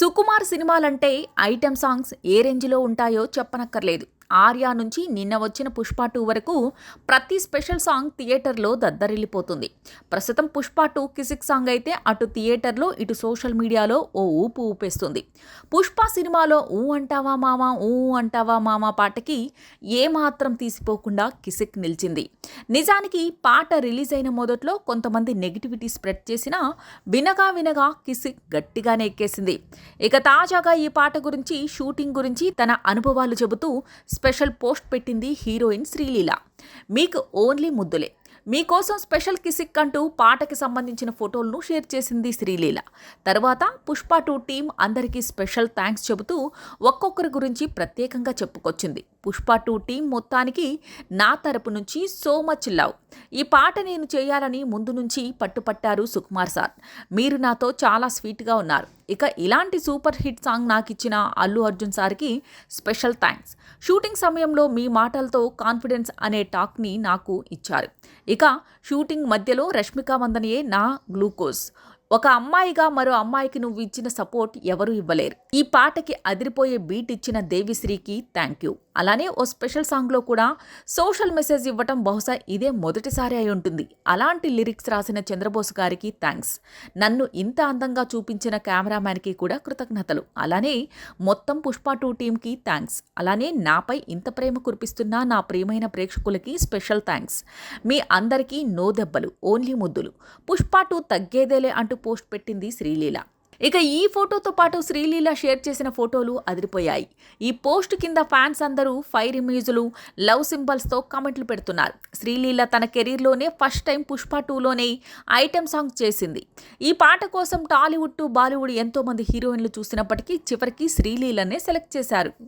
సుకుమార్ సినిమాలంటే item songs ఏ రేంజ్లో ఉంటాయో చెప్పనక్కర్లేదు. ఆర్యా నుంచి నిన్న వచ్చిన పుష్ప టూ వరకు ప్రతి స్పెషల్ సాంగ్ థియేటర్లో దద్దరిల్లిపోతుంది. ప్రస్తుతం పుష్ప టూ కిసిక్ సాంగ్ అయితే అటు థియేటర్లో ఇటు సోషల్ మీడియాలో ఓ ఊపు ఊపేస్తుంది. పుష్ప సినిమాలో ఊ అంటావా మామా ఊ అంటావా మామా పాటకి ఏమాత్రం తీసిపోకుండా కిసిక్ నిలిచింది. నిజానికి పాట రిలీజ్ అయిన మొదట్లో కొంతమంది నెగిటివిటీ స్ప్రెడ్ చేసినా వినగా వినగా కిసిక్ గట్టిగానే ఎక్కేసింది. ఇక తాజాగా ఈ పాట గురించి షూటింగ్ గురించి తన అనుభవాలు చెబుతూ స్పెషల్ పోస్ట్ పెట్టింది హీరోయిన్ శ్రీలీల. మీకు ఓన్లీ ముద్దులే. మీకోసం స్పెషల్ కిసిక్ అంటూ పాటకి సంబంధించిన ఫోటోలను షేర్ చేసింది శ్రీలీల. తర్వాత పుష్ప టూ టీం అందరికీ స్పెషల్ థ్యాంక్స్ చెబుతూ ఒక్కొక్కరి గురించి ప్రత్యేకంగా చెప్పుకొచ్చింది. పుష్ప టూ టీం మొత్తానికి నా తరపు నుంచి సో మచ్ లవ్. ఈ పాట నేను చేయాలని ముందు నుంచి పట్టుపట్టారు సుకుమార్ సార్. మీరు నాతో చాలా స్వీట్గా ఉన్నారు. ఇక ఇలాంటి సూపర్ హిట్ సాంగ్ నాకు ఇచ్చిన అల్లు అర్జున్ సార్కి స్పెషల్ థ్యాంక్స్ షూటింగ్ సమయంలో మీ మాటలతో కాన్ఫిడెన్స్ అనే టాక్ని నాకు ఇచ్చారు. ఇక షూటింగ్ మధ్యలో రష్మిక మందనియే నా గ్లూకోజ్. ఒక అమ్మాయిగా మరో అమ్మాయికి నువ్వు ఇచ్చిన సపోర్ట్ ఎవరు ఇవ్వలేరు. ఈ పాటకి అదిరిపోయే బీట్ ఇచ్చిన దేవిశ్రీకి థ్యాంక్ యూ అలానే ఓ స్పెషల్ సాంగ్లో కూడా సోషల్ మెసేజ్ ఇవ్వటం బహుశా ఇదే మొదటిసారి అయి ఉంటుంది. అలాంటి లిరిక్స్ రాసిన చంద్రబోస్ గారికి థ్యాంక్స్ నన్ను ఇంత అందంగా చూపించిన కెమెరామ్యాన్కి కూడా కృతజ్ఞతలు. అలానే మొత్తం పుష్ప టూ టీంకి థ్యాంక్స్ అలానే నాపై ఇంత ప్రేమ కురిపిస్తున్న నా ప్రియమైన ప్రేక్షకులకి స్పెషల్ థ్యాంక్స్ మీ అందరికీ నో దెబ్బలు ఓన్లీ ముద్దులు. పుష్ప టూ తగ్గేదేలే అంటూ పోస్ట్ పెట్టింది శ్రీలీల. ఇక ఈ ఫోటోతో పాటు శ్రీలీల షేర్ చేసిన ఫోటోలు అదిరిపోయాయి. ఈ పోస్ట్ కింద ఫ్యాన్స్ అందరూ ఫైర్ ఇమేజ్లు లవ్ సింబల్స్తో కామెంట్లు పెడుతున్నారు. శ్రీలీల తన కెరీర్లోనే ఫస్ట్ టైం పుష్ప టూలోనే ఐటెం సాంగ్ చేసింది. ఈ పాట కోసం టాలీవుడ్ టు బాలీవుడ్ ఎంతోమంది హీరోయిన్లు చూసినప్పటికీ చివరికి శ్రీలీలనే సెలెక్ట్ చేశారు.